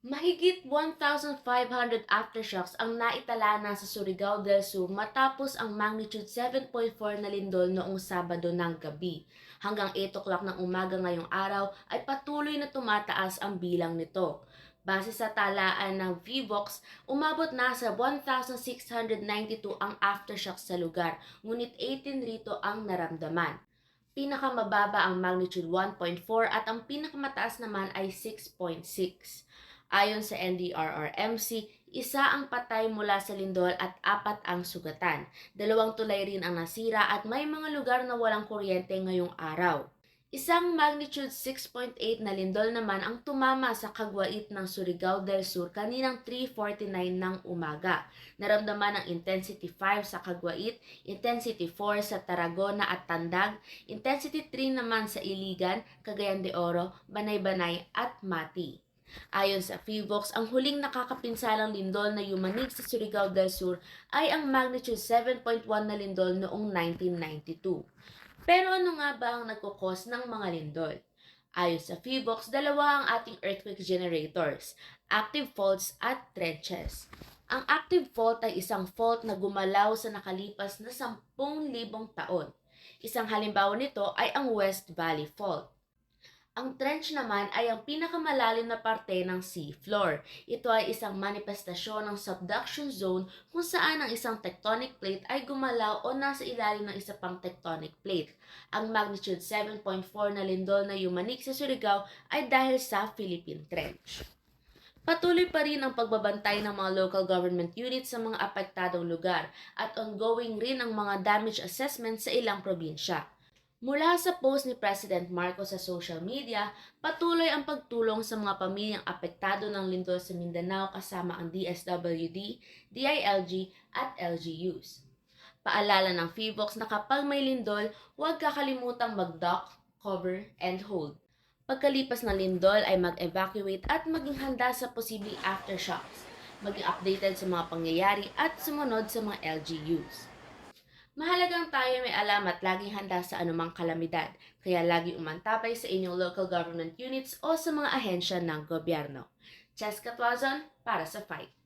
Mahigit 1,500 aftershocks ang naitala na sa Surigao del Sur matapos ang magnitude 7.4 na lindol noong Sabado ng gabi. Hanggang 8 o'clock ng umaga ngayong araw ay patuloy na tumataas ang bilang nito. Base sa talaan ng VVOX, umabot na sa 1,692 ang aftershocks sa lugar, ngunit 18 rito ang naramdaman. Pinakamababa ang magnitude 1.4 at ang pinakamataas naman ay 6.6. Ayon sa NDRRMC, isa ang patay mula sa lindol at apat ang sugatan. Dalawang tulay rin ang nasira at may mga lugar na walang kuryente ngayong araw. Isang magnitude 6.8 na lindol naman ang tumama sa kagwait ng Surigao del Sur kaninang 3.49 ng umaga. Naramdaman ang intensity 5 sa kagwait, intensity 4 sa Tarragona at Tandag, intensity 3 naman sa Iligan, Cagayan de Oro, Banay-Banay at Mati. Ayon sa FIVOX, ang huling nakakapinsalang lindol na yumanig sa Surigao del Sur ay ang magnitude 7.1 na lindol noong 1992. Pero ano nga ba ang nagkukos ng mga lindol? Ayon sa FIVOX, dalawa ang ating earthquake generators, active faults at trenches. Ang active fault ay isang fault na gumalaw sa nakalipas na 10,000 taon. Isang halimbawa nito ay ang West Valley Fault. Ang trench naman ay ang pinakamalalim na parte ng sea floor. Ito ay isang manifestasyon ng subduction zone kung saan ang isang tectonic plate ay gumalaw o nasa ilalim ng isa pang tectonic plate. Ang magnitude 7.4 na lindol na yumanig sa Surigao ay dahil sa Philippine Trench. Patuloy pa rin ang pagbabantay ng mga local government units sa mga apektadong lugar at ongoing rin ang mga damage assessment sa ilang probinsya. Mula sa post ni President Marcos sa social media, patuloy ang pagtulong sa mga pamilyang apektado ng lindol sa Mindanao kasama ang DSWD, DILG at LGUs. Paalala ng FIVOX na kapag may lindol, huwag kakalimutang mag-dock, cover, and hold. Pagkalipas ng lindol ay mag-evacuate at maging handa sa posibleng aftershocks. Maging updated sa mga pangyayari at sumunod sa mga LGUs. Mahalagang tayo may alam at laging handa sa anumang kalamidad, kaya lagi umantabay sa inyong local government units o sa mga ahensya ng gobyerno. Cheska Tuazon para sa Fight.